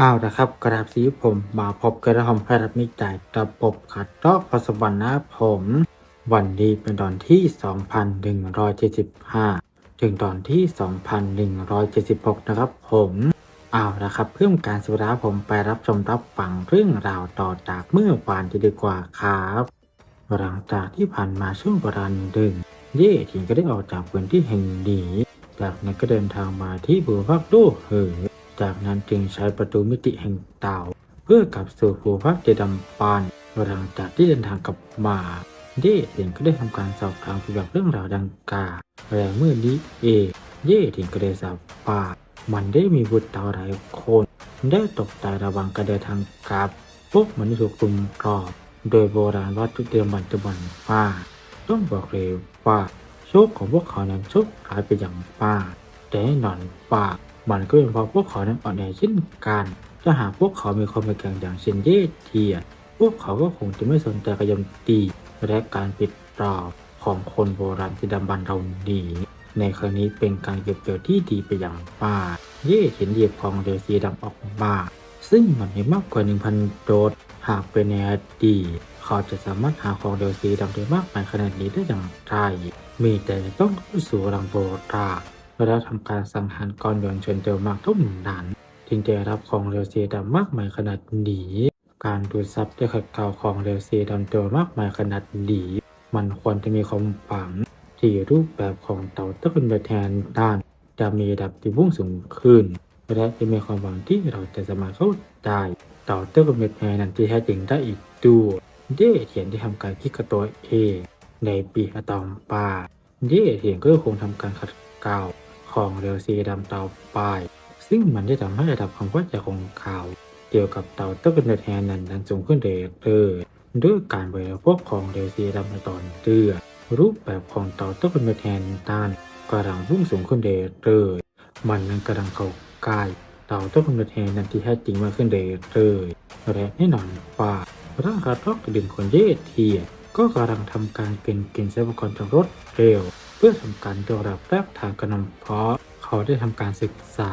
อ้าวนะครับกราบสีผมมาพบกระหอมพระมิจ่ายระบบขัดลอกปัสสาวะนะผม วันนี้เป็นตอนที่ 2175 ถึงตอนที่ 2176 นะครับผมเอาละครับเพื่อการสุราผมไปรับชมรับฟังเรื่องราวต่อจากเมื่อวานจะดีกว่าครับหลังจากที่ผ่านมาช่วงประมาณหนึ่งเย่ถิงก็ได้ออกจากพื้นที่แห่งนี้จากนั้นก็เดินทางมาที่บูพักดูเหอ จากนั้นจึงใช้ประตูมิติแห่งเต่า เพื่อกลับสู่ภูพักเจดำปานหลังจากที่เดินทางกลับมาเย่ถิงก็ได้ทำการสอบถามเกี่ยวกับเรื่องราวดังกล่าวและเมื่อนี้เองเย่ถิงก็ได้ทราบว่ามันได้มีบุตรเต่าหลายคน ได้ตกตายระวังการเดินทางกลับพวกมันถูกกลุ่มกรอบ โดยโบราณวัตถุเดิมบันจุบันว่าต้องบอกเลยว่าโชคของพวกเขานั้นโชคร้ายไปอย่างมากแต่นอนว่า มันก็เป็นเพราะพวกเขานั้นอ่อนแอเช่นกัน ถ้าหากพวกเขามีความแข็งอย่างเช่นเยเทีย พวกเขาก็คงจะไม่สนใจกระยำตีและการปิดปรอบของคนโบราณที่ดำบันเราดีในครั้งนี้เป็นการเก็บเกี่ยวที่ดีไปอย่างมากเย่เห็นเหยียบของเดซีดำออกมาซึ่งมันมีมากกว่า 1,000 โดสหากเป็นในอดีตเขาจะสามารถหาของเดลซีดำได้มากมายขนาดนี้ได้อย่างไรมีแต่ต้องเข้สู่รังโบราณ และทำการสังหารกรยนต์ชนเดียวมากเท่านั้นจึงได้รับของเดลซีดำมากมายขนาดนี้การดูดซับด้วยขัดเกลาของเดลซีดำตัวมากมายขนาดนี้มันควรจะมีความฝังที่รูปแบบของเต่าตะกุนไปแทนด้าน จะมีระดับที่พุ่งสูงขึ้น และจะมีความหวังที่เราจะสามารถเข้าใจต่อเต้ากับเม็ดแพนั้นที่แท้จริงได้อีกด้วยเย่เทียนได้ทำการคิดกับตัวเองในปีอะตอมปาเย่เทียนก็คงทำการขัดเกลา ของเรือซีดำเต่าปลาย ซึ่งมันได้ทำให้ระดับความเข้าใจของเขาเกี่ยวกับเต่าเต้ากับเม็ดแพนั้นนั้นสูงขึ้นเรื่อยๆด้วยการบริโภคของเรือซีดำในตอนเตื้อรูปแบบของเต่าเต้ากับเม็ดแพนด้านกำลังพุ่งสูงขึ้นเรื่อยๆมันนั้นกำลังเข้าใกล้เต่าต้นกำเนิดแห่งนั้นที่แท้จริงมากขึ้นเรื่อยๆและแน่นอนว่าร่างกายทอกดึงคนเยเทียก็กำลังทำการเป็นเกณฑ์ทรัพยากรจากรถเร็ว เพื่อทำการยกระดับแรกทางกระนำเพราะเขาได้ทำการศึกษา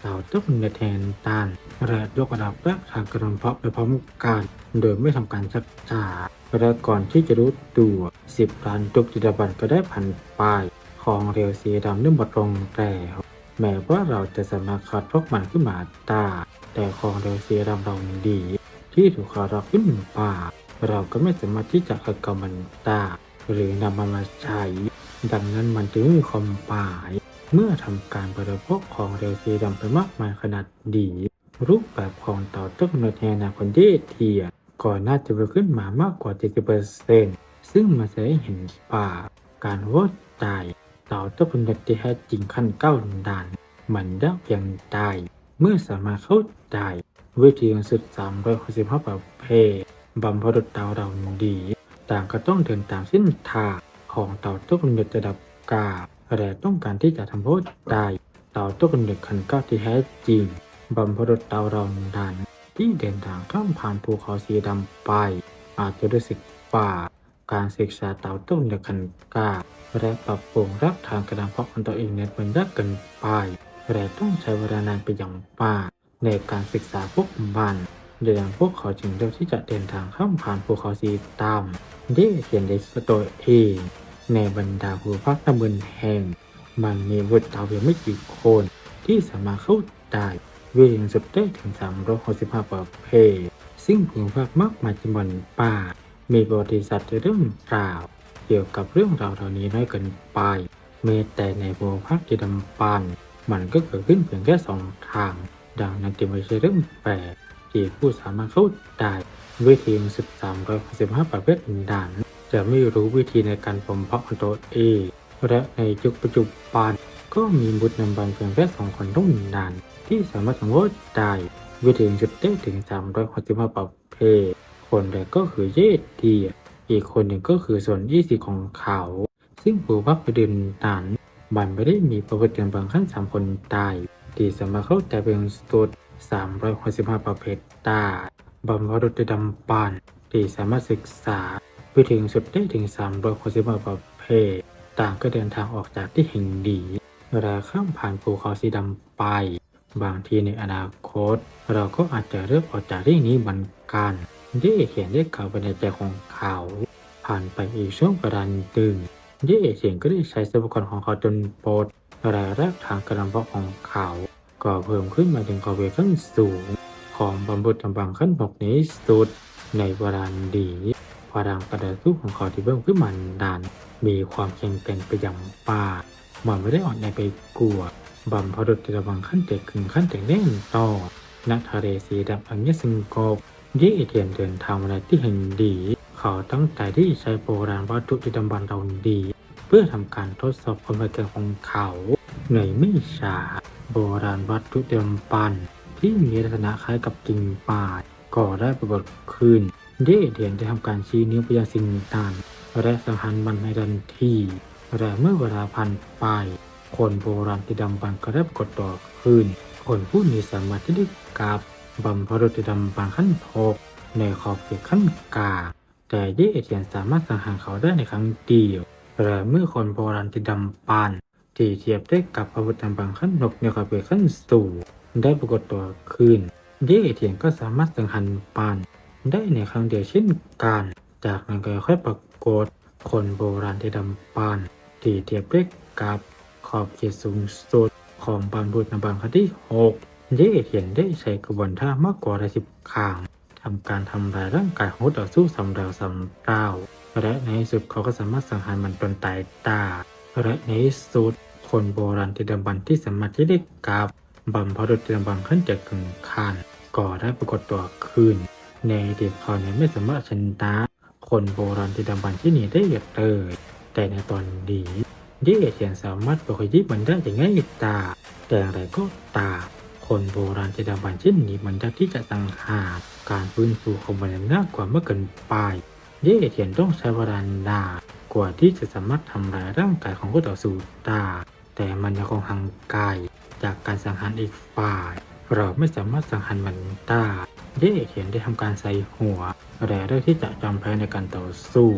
เต่าต้นกำเนิดแห่งต้านและยกระดับแรกทางกระนำเพราะไปพร้อมกันโดยไม่ทำการชักช้าและก่อนที่จะรู้ตัวสิบล้านตุกจิตบันก็ได้ผ่านไปของเรียวสีดำได้หมดลงแล้วแม้ว่าเราจะสามารถคัดพวกมันขึ้นมาได้แต่ของเรียวสีดำเราดี ที่ถูกคัดเราขึ้นมาเราก็ไม่สามารถที่จะคัดกรมันได้หรือนำมันมาใช้ ดังนั้นมันจึงมีความหมาย เมื่อทำการบริโภคของเรียวสีดำไปมากมายขนาดดีรูปแบบของเต่าต้นกำเนิดแห่งนาคนเดเทียก่อนน่าจะไปขึ้นมามากกว่า 70%ซึ่งมาแสดงเห็นป่า การวอดใจเต่าต้นกำเนิดที่แท้จริงขั้นเก้าด่าน มันได้เพียงใดเมื่อสามารถเข้าใจวิธีการสุดสามร้อยหกสิบห้าประเภทบำเพ็ญเต่าเราดี ต่างก็ต้องเดินตามเส้นทาง ของเต่าต้นกำเนิดระดับกาและต้องการที่จะทำโทษได้เต่าต้นกำเนิดขั้นเก้าที่แท้จริงบำเพ็ญเต่าเราดันที่เดินทางข้ามผ่านภูเขาสีดำไป อาจจะรู้สึกว่า การศึกษาเต่าต้นในคันกาและปรับปรุงรับทางกระดานเพาะของตัวเองในมันยากเกินไปและต้องใช้เวลานานไปอย่างมากในการศึกษาพวกมันดังนั้นพวกเขาจึงเลือกที่จะเดินทางข้ามผ่านภูเขาสีดำได้เขียนในตัวเอง ในบรรดาภูพักตำบลแห่ง มันมีบุตรเตาเพียงไม่กี่คน ที่สามารถเข้าได้เวียงสุดได้ถึง 365ประเภทซึ่งภูมิภาคมากมายจำนวนป่า มีประวัติศาสตร์เรื่องราว เกี่ยวกับเรื่องราวเหล่านี้น้อยเกินไปแม้แต่ในภูมิภาคที่ดำปัน มันก็เกิดขึ้นเพียงแค่สองทาง ดังนั้นจึงไม่ใช่เรื่องแปลกที่ผู้สามารถเข้าได้วิธีสุด365ประเภทดัน จะไม่รู้วิธีในการบ่มเพาะของตัวเอง และในยุคปัจจุบันก็มีบุตรนำบันเพียงแค่สองคนเท่านั้นที่สามารถสังเวยได้วิธีสุดได้ถึง365ประเภท คนแรกก็คือเยดเดียอีกคนหนึ่งก็คือส่วนยี่สิของเขา ซึ่งผู้พักประเด็นนั้นมันไม่ได้มีประวัติการบางขั้นสามคนตายที่สามารถเข้าใจเป็นสุด365 ประเภทได้บำรุดดำปันที่สามารถศึกษา วิธีสุดได้ถึง365ประเภทต่างก็เดินทางออกจากที่แห่งดีเวลาข้ามผ่านภูเขาสีดำไป บางทีในอนาคต เราก็อาจจะเลือกออกจากเรื่นี้เหมือนกันเย่เขียนได้กล่าวไปในใจของเขา ผ่านไปอีกช่วงเวลาหนึ่งเย่เขียนก็ได้ใช้ทรัพยากรของเขาจนปลดรายแรกทางกระเพาะของเขา ก็เพิ่มขึ้นมาถึงขอบเขตขั้นสูง ของบำบุตรบังขั้นหกนี้สุดในเวลาดี พลังกระดาสู้ของเขาที่เพิ่มขึ้นมานดาน มีความแข็งแกร่งไปอย่างป่ามันไม่ได้อ่อนแอไปกลัวบัมพดุตระบังขั้นเด็กขึงขั้นเด็กแน่นต่อนักทะเลสีดำอันยสงกบยี่เทียนเดินทางมาในที่แห่งดี เขาตั้งใจที่ใช้โบราณวัตถุที่ดำบันเราดี เพื่อทำการทดสอบความแข็งแกร่งของเขาในไม่ช้าโบราณวัตถุเดิมปันที่มีลักษณะคล้ายกับกิ่งป่าก็ได้ปรากฏขึ้น เย่เดียนได้ทำการชี้นิ้วไปยังสิ่งนั้นและสังหารมันในทันทีและเมื่อเวลาผ่านไป คนโบราณที่ดำบันก็ได้ปรากฏตัวขึ้นคนผู้นี้สามารถที่ได้กราบบัมพรุษที่ดำบันขั้นโทกในขอบเขตขั้นกา แต่เย่เทียนสามารถสังหารเขาได้ในครั้งเดียวและเมื่อคนโบราณที่ดำปันที่เทียบได้กับอาวุธดำบันขั้นนกในขอบเขตขั้นสูงได้ปรากฏตัวขึ้นเย่เทียนก็สามารถสังหารปาน ได้ในครั้งเดียวเช่นกัน จากนั้นก็ค่อยปรากฏคนโบราณที่ดำปานที่เทียบได้กับขอบเขตสูงสุดของบรรพุทธบังครั้งที่6เย่เทียนได้ใช้กระบวนท่ามากกว่าร้สิบครั้งทำการทำลายร่างกายของต่อสู้สำเร็จสำเต้าและในที่สุดเขาก็สามารถสังหารมันจนตายตาและในที่สุดคนโบราณที่ดำบันที่สามารถที่ได้กับบัมพรุษเตรียมบังขั้นจากกึ่งคานก็ได้ปรากฏตัวขึ้น ในอดีตเขาเนี่ยไม่สามารถชนะคนโบราณที่ดำบันที่นี่ได้อย่างเลย แต่ในตอนนี้เย่เทียนสามารถปกติมันได้อย่างง่ายตาแต่อย่างไรก็ตามคนโบราณที่ดำบันเช่นนี้มันจะที่จะตังหากการฟื้นฟูของมันน่ากว่าเมื่อเกินไปเย่เทียนต้องใช้เวลานานกว่าที่จะสามารถทำลายร่างกายของผู้ต่อสู้ได้แต่มันยังคงห่างไกลจากการสังหารอีกฝ่าย เราไม่สามารถสังหารมันได้เย่เขียนได้ทำการใส่หัวและเลือกที่จะจอมแพ้ในการต่อสู้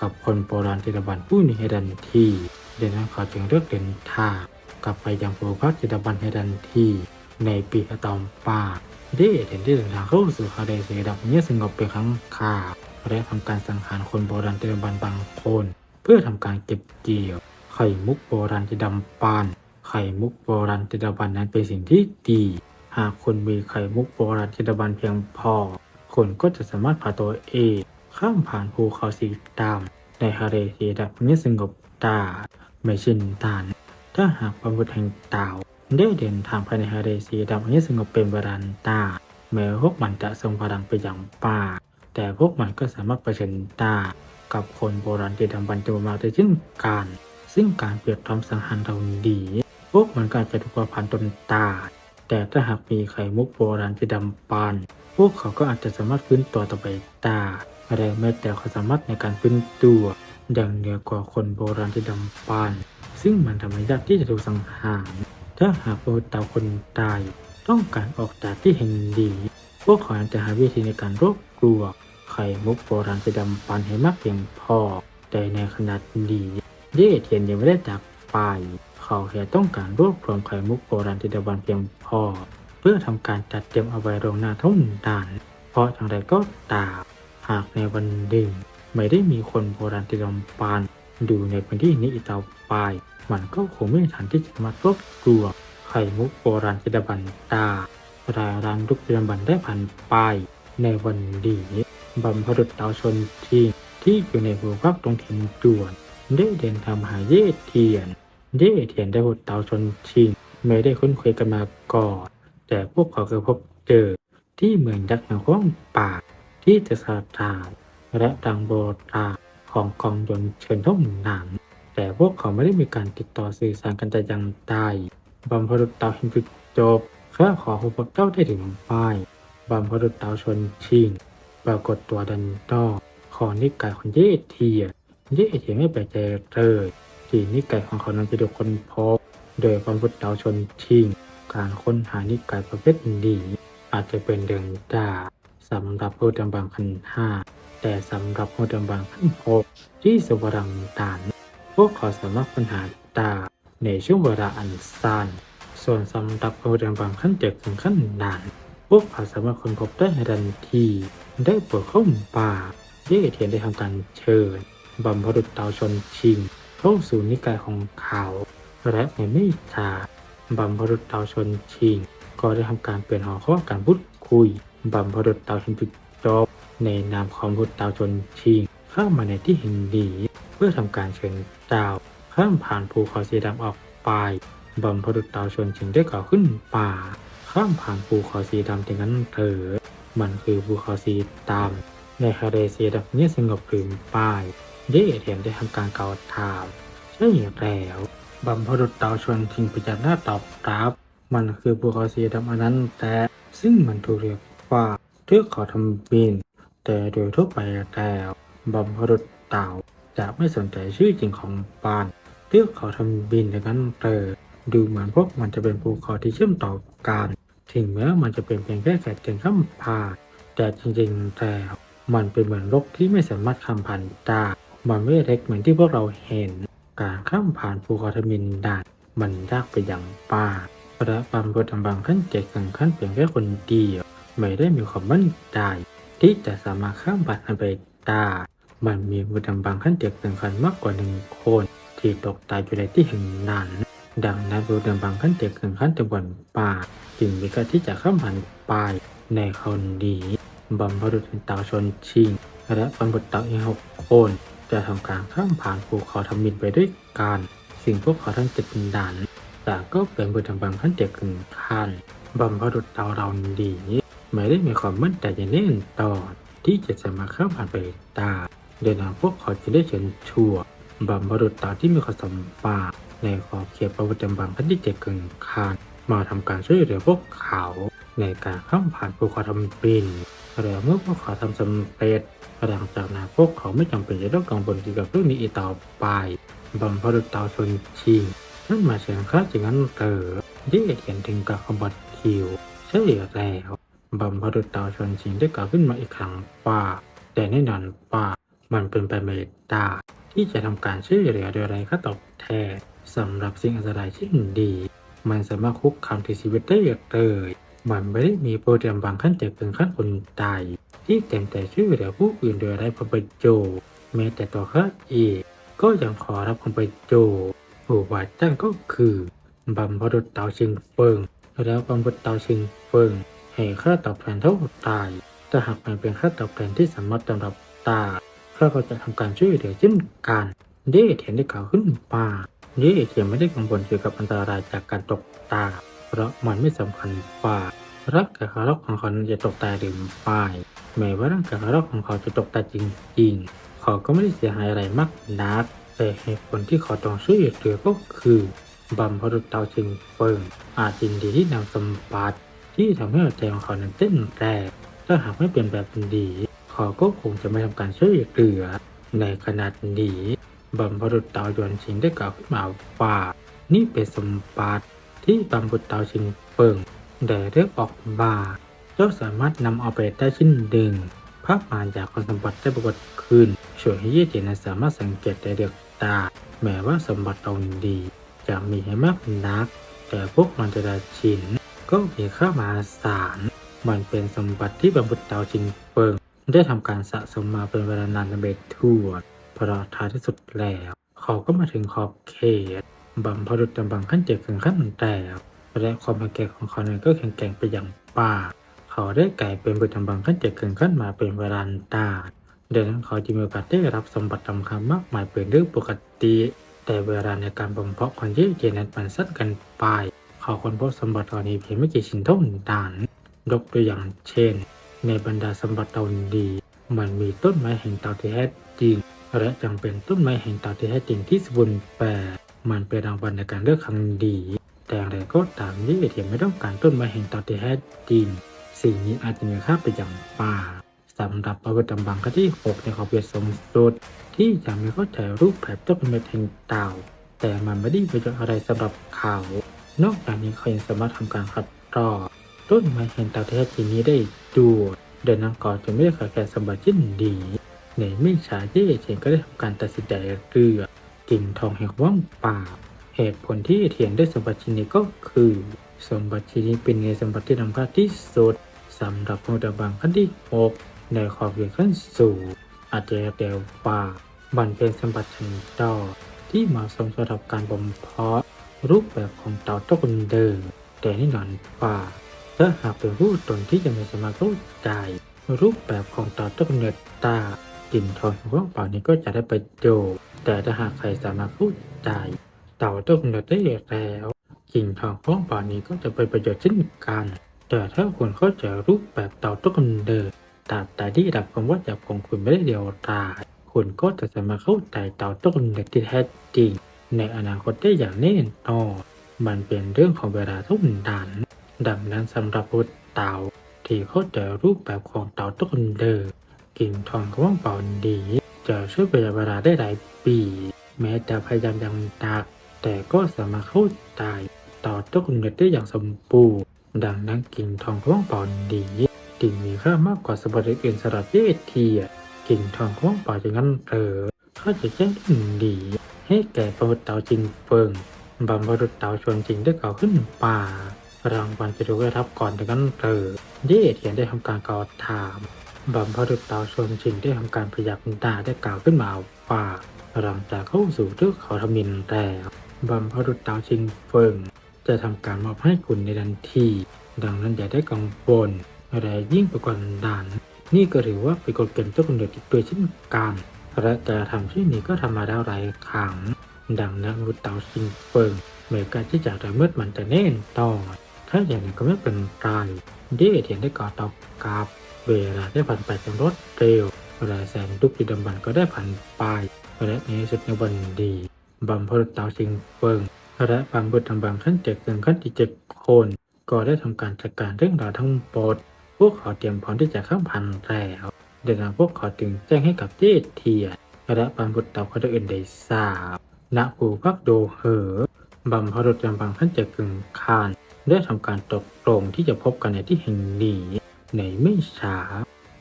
กับคนโบราณจิตบันผู้นี้ให้ดันทีเดังนั้นเขาจึงเลือกเดินทางกลับไปยังภูพักจิตบันให้ดันทีในปีอะตอมป่าเย่เขียนได้เดินทางเข้าสู่คาเดเซดับเงียสงบเป็นครั้งคราวและทำการสังหารคนโบราณจิตบันบางคน เพื่อทำการเก็บเกี่ยว ไข่มุกโบราณที่ดำปานไข่มุกโบราณจิตบันนั้นเป็นสิ่งที่ดี หากคนมีไข่มุกโบราณจิตบันเพียงพอคนก็จะสามารถพาตัวเองข้ามผ่านภูเขาสีดำในทะเลสีดำนี้สงบตาไม่ช่นนั้นถ้าหากประมุขแห่งดาวได้เดินทางภายในทะเลสีดำนี้สงบเป็นเวลาตาแม้พวกมันจะทรงพลังไปอย่างป่า แต่พวกมันก็สามารถเผชิญตากับคนโบราณที่ดำบันจำนวนมาได้เช่นกัน ซึ่งการเปรียบทำสังหารเราดีพวกมันก็อาจจะถูกประพันตนตา แต่ถ้าหากมีไข่มุกโบราณที่ดำปันพวกเขาก็อาจจะสามารถฟื้นตัวต่อไปตาอะไรแม้แต่เขาสามารถในการฟื้นตัว ดังเหนือกว่าคนโบราณที่ดำปันซึ่งมันทำให้ยากที่จะถูกสังหาร ถ้าหากโบตาคนตาย ต้องการออกจากที่แห่งดีพวกเขาอาจจะหาวิธีในการรบกลัวไข่มุกโบราณที่ดำปันให้มากเพียงพอแต่ในขนาดนี้เย่เทียนยังไม่ได้จากไป เขาแค่ต้องการรวบรวมไข่มุกโบราณจิตบันเพียงพอ เพื่อทำการจัดเตรียมเอาไว้ลงหน้าเท่านั้นเพราะอย่างไรก็ตามหากในวันหนึ่งไม่ได้มีคนโบราณจิตบันอยู่ในพื้นที่นี้อีกต่อไป มันก็คงไม่ทางที่จะมารวบรวมไข่มุกโบราณจิตบันตารายรันทุกจิตบันได้ผ่านไป ในวันนี้บัมพดุษเตาชนที่ที่อยู่ในภูพักตรงถิ่นด่วน ได้เดินทางหาเย่เทียน เย่เทียนได้หดเตาชนชิงไม่ได้คุ้นเคยกันมาก่อน แต่พวกเขาเคยพบเจอที่เมืองยักษ์แห่งห้องป่าที่จะสถานและดังโบราณของกองยนต์เชิญท่องหนัง แต่พวกเขาไม่ได้มีการติดต่อสื่อสารกันแต่อย่างใดบัมพดุษเตาหินจุดจบข้าขอหุบเจ้าได้ถึงป้ายบัมพดุษเตาชนชิงปรากฏตัวดันดอกของนิกายของเย่เทียเย่เทียไม่แปลกใจเลย ที่นิกายของเขานั้นจะถูกคนพบโดยความพุทธดาวชนชิงการค้นหานิกายประเภทนี้อาจจะเป็นเรื่องดาสำหรับผู้ดำบังขั้นห้าแต่สำหรับผู้ดำบังขั้นหกที่สวรังดานพวกเขาสามารถค้นหาดาในช่วงเวลาอันสั้นส่วนสำหรับอาวุธบางขั้นเจ็ดถึงขั้นด่านพวกเขาสามารถค้นพบได้ทันทีได้เปิดเข้าป่าเย่เทียนได้ทำการเชิญบรรพบุรุษเตาชนชิง เข้าสู่นิกายของเขา และในไม่ช้าบรรพรุษเตาชนชิง ก็ได้ทำการเปลี่ยนหัวข้อการพูดคุยบรรพรุษเตาชนจุดจบในนามของบุรุษเตาชนชิง เข้ามาในที่ห่งนี้เพื่อทำการเชิญเจ้าข้ามผ่านภูเขาสีดำออกไปบรรพรุษเตาชนชิงได้ก่อขึ้นป่า ข้ามผ่านภูเขาสีดำถึงนั้นเถอมันคือภูเขาสีดำในทะเลสีดำเงียสงบหรือป่าย เย่เทียนได้ทำการเกล่าวถามใช่แล้วบรรพบุรุษเตาชนชิงพยัญชนะตอบรับ มันคือภูเขาสีดำอันนั้น แต่ซึ่งมันถูกเรียกว่าเทือกเขาทำบิน แต่โดยทั่วไปแล้วบรรพบุรุษเต่าจะไม่สนใจชื่อจริงของปานเทือกเขาทำบินดังนั้นเตอดูเหมือนพวกมันจะเป็นภูเขาที่เชื่อมต่อกันถึงแม้มันจะเป็นเพียงแค่แก่เพียงข้ามผ่านแต่จริงๆแล้วมันเป็นเหมือนโลกที่ไม่สามารถข้ามผ่านได้ มันไม่เล็กเหมือนที่พวกเราเห็น การข้ามผ่านภูเขาทมินดานมันยากไปอย่างป่าพระบำรุษบางขั้นเจ็ดถึงขั้นเพียงแค่คนเดียวไม่ได้มีความมั่นใจที่จะสามารถข้ามผ่านไปได้มันมีบุตรบางขั้นเจ็ดถึงขั้นมากกว่าหนึ่งคน ที่ตกตายอยู่ในที่แห่งนั้นดังนั้นบุตรบางขั้นเจ็ดถึงขั้นตะวันป่า จึงมีการที่จะข้ามผ่านไปในคนนี้บำรุษเต่าชนชิงและบำรุษเต่าอีกหกคน จะทำการข้ามผ่านภูเขาทำมินไปด้วยกัน สิ่งพวกเขาทั้งเจ็ดดันแต่ก็เป็นบุตรบางขั้นเจ็ดถึงขั้นบำรุษเตาเราดีไม่ได้มีความมั่นใจอย่างแน่นตอนที่จะสามารถข้ามผ่านไปได้โดยนำพวกเขาจะได้เชิญชัวบำรุษเตาที่มีความสมบัติในขอบเขตประวัติบางขั้นที่เจ็ดกึ่งคันมาทำการช่วยเหลือพวกเขา ในการข้ามผ่านภูเขาทำบินแต่เมื่อพวกเขาทำสำเร็จหลังจากนั้นพวกเขาไม่จำเป็นจะต้องกังวลเกี่ยวกับเรื่องนี้อีกต่อไปบำพรุษเตาชนชิงนั่นหมายถึงข้าจึงนั้นเตอที่เขียนถึงกับขบัดคิวใช่แล้วบำพรุษเตาชนชิงได้กล่าวขึ้นมาอีกครั้งว่าแต่แน่นอนว่ามันเป็นไปไม่ได้ที่จะทำการช่วยเหลือโดยไรค่าตอบแทนสำหรับสิ่งอันตรายเช่นดี มันสามารถคุกคามถึงชีวิตได้เลย มันไม่ได้มีโปรแกรมบางขั้นเจ็บถึงขั้นคนตาย ที่เต็มแต่ช่วยเหลือผู้อื่นโดยไร้ผลประโยชน์แม้แต่ตัวข้าเองก็ยังขอรับผลประโยชน์ผู้ว่าจ้างก็คือบำพรุษเตาชิงเฟิง แล้วบำพรุษเตาชิงเฟิงให้ค่าตอบแทนเท่าตายแต่หากมันเป็นค่าตอบแทนที่สามารถสำหรับตาข้าก็จะทำการช่วยเหลือเช่นกันเย่เทียนได้กล่าวขึ้นมาเย่เทียนไม่ได้กังวลเกี่ยวกับอันตรายจากการตกตา เพราะมันไม่สำคัญกว่ารักกับคารอกของเขานั้นจะตกตายหรือไม่แม้ว่าร่างกายคารอกของเขาจะตกตายจริงๆ เขาก็ไม่ได้เสียหายอะไรมากนัก แต่เหตุผลที่เขาต้องช่วยเหลือก็คือบัมพรุษเตาชิงเฟิงอาจยินดีที่นำสมบัติที่ทำให้หัวใจของเขานั้นเต้นแรงถ้าหากไม่เป็นแบบนี้เขาก็คงจะไม่ทำการช่วยเหลือในขณะนี้บัมพรุษเตาหยวนชิงได้กล่าวขึ้นมาว่านี่เป็นสมบัติ ที่บัมพรุษเตาชิงเฟิงได้เลือกออกมาเจ้าสามารถนำเอาไปได้ชิ้นหนึ่งภาพมาจากคนสมบัติได้ปรากฏขึ้นช่วยให้เยเจนสามารถสังเกตได้เดือกตา แม้ว่าสมบัติตรงดี จะมีให้มากนัก แต่พวกมันจะได้ชิ้นก็มีค่ามหาศาลมันเป็นสมบัติที่บรรพุตเตาชิงเฟิงได้ทำการสะสมมาเป็นเวลานานในเบททั่วเพราะท้ายที่สุดแล้ว เขาก็มาถึงขอบเขต บัมพรุษจำบังขั้นเจ็ดถึงขั้นแตกและความแข็งแกร่งของเขานั้นก็แข็งแกร่งไปอย่างป่า เขาได้กลายเป็นบุตรบังขั้นเจ็ดขึ้นขั้นมาเป็นเวลาตาดังนั้นเขาจึงมีโอกาสได้รับสมบัติทำคำมากมายเป็นเรื่องปกติ แต่เวลาในการบ่มเพาะความเยือกเย็นนั้นมันสั้นกันไป เขาค้นพบสมบัติเหล่านี้เพียงไม่กี่ชิ้นเท่านั้นยกตัวอย่างเช่น ในบรรดาสมบัติเหล่านี้มันมีต้นไม้แห่งเตาที่แท้จริง และจังเป็นต้นไม้แห่งเตาที่แท้จริงที่สมบูรณ์แบบ มันเป็นรางวัลในการเลือกครั้งดี แต่อย่างไรก็ตามที่เอเทียไม่ต้องการต้นไม้แห่งต่าที่แท้จริงสิ่งนี้อาจจะมีค่าไปอย่างป่าสำหรับอาวุธจำบังขั้นที่ 6 ในขอบเขตสมสุดที่ยังไม่เข้าใจรูปแบบต้นไม้แห่งเต่า แต่มันไม่ได้ประโยชน์อะไรสำหรับเขา นอกจากนี้เขายังสามารถทำการคัดลอต้นไม้แห่งเต่าแท้จริงนี้ได้ด้วยเดินนางก่อนจะไม่ได้ขาดแคลนสมบัติชิ้นดีในไม่ช้าเย่เชนก็ได้ทำการตัดสินใจเลือ กิ่งทองแห่งว่างเปล่า เหตุผลที่เทียนด้วยสมบัติชิ้นนี้ก็คือ สมบัติชิ้นนี้เป็นเงินสมบัติที่นำค่าที่สุดสำหรับผู้ดบังขั้นที่หกในขอบเขตขั้นสูงอาจจะเดวป่ามันเป็นสมบัติชั้นดอที่เหมาะสมสำหรับการบ่มเพาะรูปแบบของเต่าตะกูลเดิมแต่นี่นอนว่าถ้าหากเป็นผู้ตนที่ยังไม่สามารถเข้ใจรูปแบบของเต่าตระกูลเนตากินทองของเป่านี้ก็จะได้ประโยชน์ แต่ถ้าหากใครสามารถเข้าใจเต่าตระกูลเนตได้แล้วกิ่งทองของป่านี้ก็จะเป็นประโยชน์เช่นกัน แต่ถ้าคุณเข้าใจรูปแบบเต่าตระกูลเดิมตราบใดที่ดับความว่าจับของคุณไม่ได้เดียวดายคุณก็จะสามารถเข้าใจเต่าตระกูลเนตที่แท้จริง ในอนาคตได้อย่างแน่นอนมันเป็นเรื่องของเวลาเท่านั้นดังนั้นสำหรับพุทธเต่าที่เข้าใจรูปแบบของเต่าต้นเดิมกิ่งทองกว่างเป่าดี จะช่วยประหยัดเวลาได้หลายปี แม้จะพยายามอย่างหนักแต่ก็สามารถเข้าใจเต่าต้นเดิมได้อย่างสมบูรณ์ ดังนั้นกิ่งทองกว่างป่าดีจึงมีค่ามากกว่าสมบัติอื่นสำหรับเวทีกิ่งทองกว่างป่าอย่างนั้นเออเขาจะแจ้งเรื่งดี ให้แก่ประมุตเต่าจริงเฟิงบำรุษเต่าชวนจริงได้เก่าขึ้นป่ารางวัลจะถูกได้รับก่อนดังนั้นเตอเย่เทียนได้ทำการกล่าวถาม บำรุษเตาชวนจริงได้ทำการพยักหน้าได้กล่าวขึ้นมาว่าหลังจากเข้าสู่เทือกเขาทมินแล้วบำรุษเตาจริงเฟิงจะทำการมอบให้คุณในทันที ดังนั้นอย่าได้กังวลอะไรยิ่งไปกว่านั้นนี่ก็ถือว่าเป็นกฎเกณฑ์เจ้าคนเดียวที่ตัวเช่นกันและการทำเช่นนี้ก็ทำมาแล้วหลายครั้งดังนั้นวุฒเตาซิงเฟิงเหมือนการที่จะระเมิดมันจะแน่นต่อถ้าอย่างนั้ก็ไม่เป็นไรเย่เทียนได้ก่อตอบกราบ เวลาได้ผ่านไปเป็นรถเร็วเวลาแสนทุกปีดำบันก็ได้ผ่านไปและในที่สุดในวันดีบัมพลเตาซิงเฟิงและบางบุตรทำบางขั้นเจ็ดถึงขั้นที่เจ็ดคน ก็ได้ทำการจัดการเรื่องราวทั้งหมดพวกเขาเตรียมพร้อมที่จะข้ามพันแล้วดังนั้นพวกเขาจึงแจ้งให้กับเจเทียนและบรรพุตเต่าคนอื่นได้ทราบณภูพักโดเหอบำพรุษจำบังท่านเจะกึ่งคานได้ทำการตกลงที่จะพบกันในที่แห่งนี้ ในไม่ช้า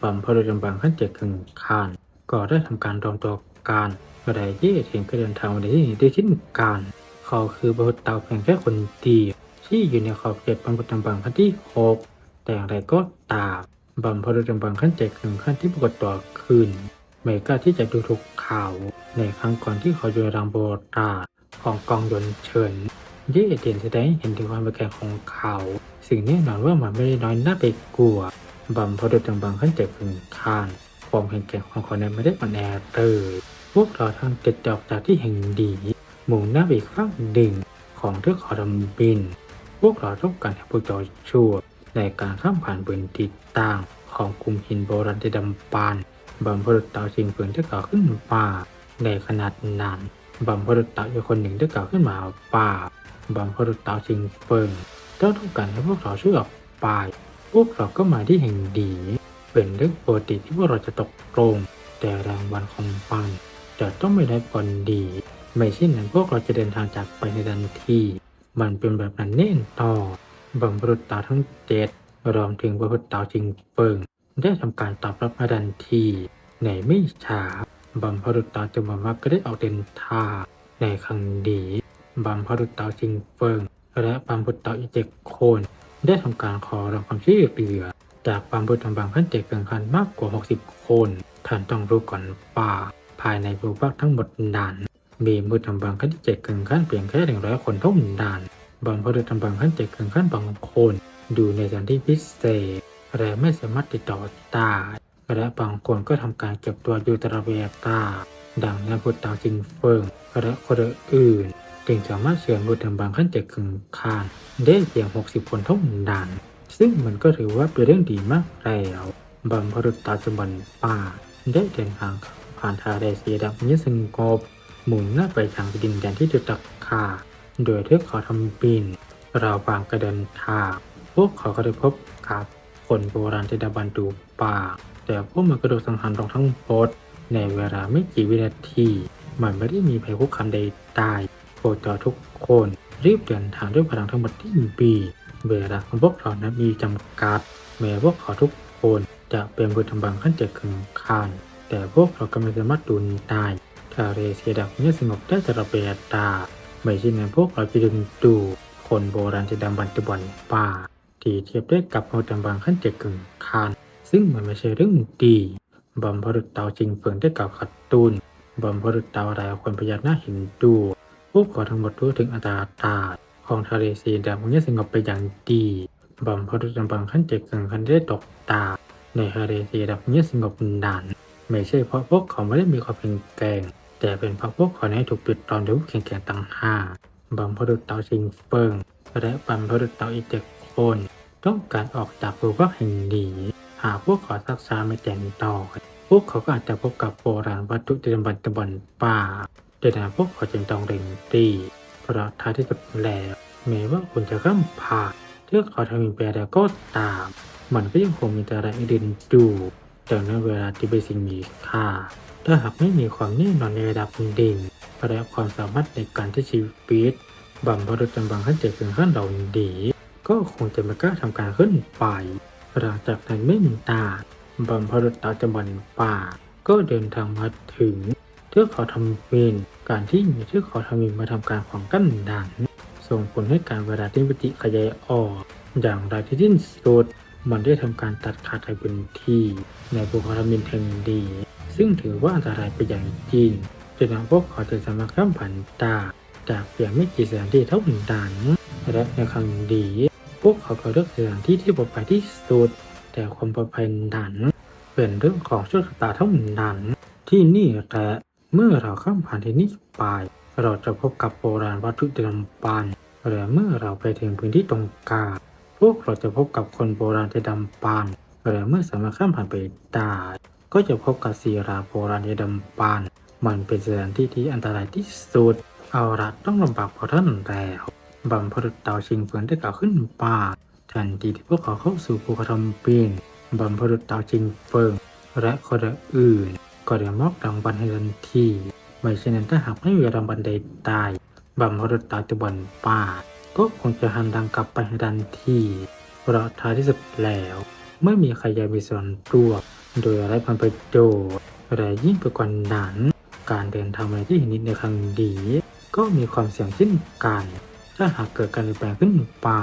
บำพรุษจำบังท่านเจะกึ่งคานก็ได้ทำการรวมตัวกันกระไดเย่เทียนก็เดินทางมาในที่นี้ด้วยเช่นกันเขาคือบรรพุตเต่าเพียงแค่คนเดียวที่อยู่ในขอบเขตบรรพุตจำบังขั้นที่หกแต่อย่างไรก็ตามบำพรุษจำบังขั้นเจ็ดถึงขั้นที่ปรากฏตัวขึ้นไม่กล้าที่จะดูถูกข่าวในครั้งก่อนที่เขาอยู่ในรังโบราณของกองยนเฉินเย่เตียนแสดงเห็นถึงความเป็นแก่ของเขา สิ่งแน่นอนว่ามันไม่ได้น้อยน่าไปกลัวบัมพอดุจังบังขั้นเจ็บพึงคานความแข็งแกร่งของเขาเนี่ยไม่ได้อ่อนแอเลยพวกเราทั้งเจ็ดดอกจากที่แห่งดีมุ่งหน้าไปอีกฝั่งหนึ่งของเทือกเขาดำบิน พวกเราต้องการให้พวกเจ้าช่วยในการข้ามผ่านบนติดต่างของกลุ่มหินโบราณที่ดำปานบำพรุต่าชิงเฟืองได้กล่าขึ้นมาในขนาดนั้นบำพรุต่าอีกคนหนึ่งได้กล่าขึ้นมาป่าบำพรุต่าชิงเฟิง เจ้าต้องการให้พวกเราช่วยออกไป พวกเราก็มาที่แห่งดี เป็นเรื่องปกติที่พวกเราจะตกลง แต่รางวัลของปันจะต้องไม่ได้ก่อนดี ไม่เช่นนั้นพวกเราจะเดินทางจากไปในทันที มันเป็นแบบนั้นแน่นต่อบำพรุษตาทั้งเจ็ดรวมถึงบำพรุษเต่าชิงเฟิงได้ทำการตอบรับมาทันทีในไม่ช้าบัมพรุตตาจมามักก็ได้ออกเดินทางในครั้งนี้บัมพรุตตาจิงเฟิง และบัมพุตตาอีเจกโคน ได้ทำการขอรับความช่วยเหลือ จากบัมพุตตบางขั้นเจ็ดเกินคันมากกว่า 60 คนท่านต้องรู้ก่อนป่า ภายในภูมิทั้งหมดนั้นมีมุตตาบางขั้นที่เจ็ดเกินขั้นเพียงแค่หนึ่งร้อยคนเท่านั้นบัมพรุตตบางขั้นเจ็ดเกินขั้นบางคนดูในสถานที่พิเศษและไม่สามารถติดต่อได้และบางคนก็ทำการเก็บตัวอยู่ตระเวกาดังนั้นพุทธาจิงเฟิงและคนอื่น จึงสามารถเชิญบุตรบางขั้นจากขึงคานได้เพียง 60 คนเท่านั้นซึ่งมันก็ถือว่าเป็นเรื่องดีมากแล้วบำพรุตตาจบันป่า ได้เดินทางผ่านทะเลสีดำนี้สงกบหมุนหน้าไปทางดินแดนที่จุดตักคาโดยเทือกเขาทำบินเราบางกระเดินทางพวกเขาก็ได้พบกับคนโบราณที่ดับบันดูป่า แต่พวกมันกระโดดสังหารลงทั้งหมดในเวลาไม่กี่วินาที มันไม่ได้มีภัยคุกคามใดตาย โปรดต่อทุกคน รีบเดินทางด้วยพลังทั้งหมดที่มีเวลาของพวกเรานั้นมีจำกัด แม้พวกเขาทุกคนจะเป็นบุตรบังขั้นเจ็ดขึงคานแต่พวกเราก็ไม่สามารถดุนได้ทะเลเสียดับเงียบสงบได้ตลอดเวลาไม่ใช่นั้นพวกเราจะดึงดูคนโบราณจะดำบันตะบอนป่าที่เทียบได้กับเอาดำบังขั้นเจ็ดกึ่งคาน ซึ่งมันไม่ใช่เรื่องดีบอมพรุษเตาจริงเฟิงได้กับขัดตุนบอมพรุษเตาอะไรคนพยักหน้าเห็นดู พวกเขาทั้งหมดรู้ถึงอัตราตาของทะเลสีดำนี้สงบไปอย่างดีบอมพรุษดำบังขั้นเจ็ดกึ่งคันได้ตกตา ในทะเลสีดำนี้สงบนานไม่ใช่เพราะพวกเขาไม่ได้มีความเป็นแกร่งแต่เป็นเพราะพวกเขาให้ถูกปิดตอนด้วยแข่งแข่งต่างหากบัมพดุษเตาชิงเฟิงและบัมพดุษเตาอีกเจ็ดคนต้องการออกจากภูเขาแห่งนี้หากพวกเขาซักซ้าไม่แต่งต่อพวกเขาก็อาจจะพบกับโบราณวัตถุที่ดำบันตะบอนป่า ดังนั้นพวกเขาจึงต้องเร่งตีเพราะท้ายที่สุดแล้วแม้ว่าคุณจะข้ามผ่านเทือกเขาทมินไปแล้วก็ตาม มันก็ยังคงมีแต่อะไรให้เดินดูดังนั้นเวลาที่เป็นสิ่งมีค่า ถ้าหากไม่มีความแน่นอนในระดับเด่นและความสามารถในการที่ชีวิตบัมพรุษจำบังขั้นเจ็ดถึงขั้นเหล่านี้ก็คงจะไม่กล้าทำการขึ้นไปหลังจากนั้นไม่มีตาบัมพรุษตาจำบันป่าก็เดินทางมาถึง เทือกเขาทำเวนการที่มีเทือกเขาทำเวนมาทำการของกั้นดันส่งผลให้การเวลาที่วิติขยายออกอย่างไรที่สิ้นสุดมันได้ทำการตัดขาดในพื้นที่ ในภูเขาทำเวนแห่งดี ซึ่งถือว่าอันตรายไปอย่างจริงจนทำพวกเขาจะสามารถข้ามผ่านตาจากเพียงไม่กี่สถานที่เท่านั้นและในครั้งนี้พวกเขาก็เลือกสถานที่ที่ปลอดภัยที่สุด แต่ความปลอดภัยนั้นเป็นเรื่องของโชคชะตาเท่านั้นที่นี่แหละ เมื่อเราข้ามผ่านที่นี่ไป เราจะพบกับโบราณวัตถุเดิมปันและเมื่อเราไปถึงพื้นที่ตรงกลางพวกเราจะพบกับคนโบราณที่ดำปันและเมื่อสามารถข้ามผ่านไปได้ก็จะพบกับศิราโบราณที่ดำปันมันเป็นสถานที่ที่อันตรายที่สุด เอาละต้องลำบากพอท่านแล้วบัมพรุษเตาชิงเฟินได้กล่าวขึ้นป่าทันทีที่พวกเขาเข้าสู่ภูเขาทำปีนบัมพรุษเตาชิงเฟิงและคนอื่น ก็ได้มอบรางวัลให้ทันทีไม่เช่นนั้นถ้าหากไม่มีรางวัลใดตายบัมพรุษเตาตะบันป่า ก็คงจะหันดังกลับไปให้ทันทีเพราะท้ายที่สุดแล้ว ไม่มีใครอยากมีส่วนร่วมโดยอะไร้ผลประโยชน์และยิ่งไปกว่านั้น การเดินทางในที่เห็นนิดในครั้งนี้ก็มีความเสี่ยงเช่นกัน ถ้าหากเกิดการเปลี่ยนแปลงขึ้นป่า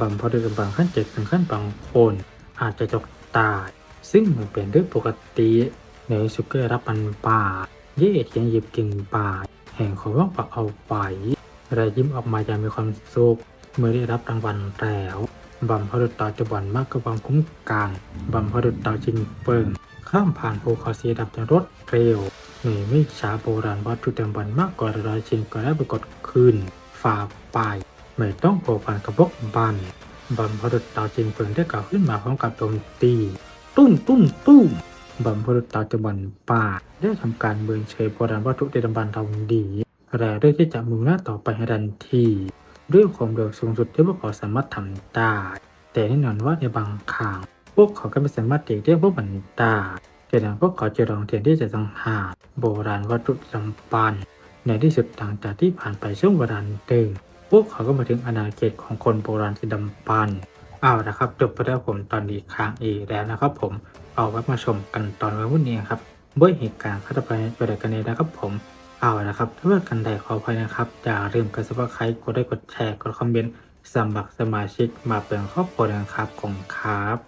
บำพอดบางขั้นเจ็ดถึงขั้นบางคนอาจจะจกตาย ซึ่งมันเป็นเรื่องปกติ ในสุกเกอร์รับปันป่า เย่เทียงหยิบกิ่งป่า แห่งของว่างปักเอาไปและยิ้มออกมาอย่างมีความสุขเมื่อได้รับรางวัลแล้วบัมพดุดต่อจะบ่อนมากกว่าความคุ้มกันบัมพดุดต่อจิงเฟิงข้ามผ่านภูเขาสีดำอย่รวดเร็วในไม่ช้าโบราณวัตถุเดิมบันมากกว่าร้อยชิ้นก็ได้ปรากฏขึ้นฝ่าไปไม่ต้องโผล่ผ่านกระบอกบันบัมพดุดเตาจิงเฟิงได้กล่าวขึ้นมาพร้อมกับโจมตีตุ้มตุ้มตุ้ม บัมพดุดเตาจะบันป่า ได้ทำการเบิร์นเฉยโบราณวัตถุเดิมบันทำดีและเรื่องที่จะมุ่งหน้าต่อไปให้ทันทีด้วยความเร็วสูงสุดที่พวกเขาสามารถทำได้ แต่แน่นอนว่าในบางครั้งพวกเขาก็ไม่สามารถเรียกพวกมันได้ดังนั้นพวกเขาจะลองเทียนที่จะสังหารโบราณวัตถุจำปันในที่สุดหลังจากที่ผ่านไปช่วงเวลาหนึ่งพวกเขาก็มาถึงอาณาเขตของคนโบราณที่ดำปันเอาละครับจบไปแล้วผมตอนนี้ค้างอีกแล้วนะครับผม เอาไว้มาชมกันตอนวันนี้ครับด้วยเหตุการณ์ฆาตกรรมไปกันเลยนะครับผมเอาละครับถ้าว่ากันใดขออภัยนะครับอย่าลืมกดซับสไครต์กดไลค์กดแชร์กดคอมเมนต์สมัครสมาชิกมาเป็นครอบครัวนะครับของครับ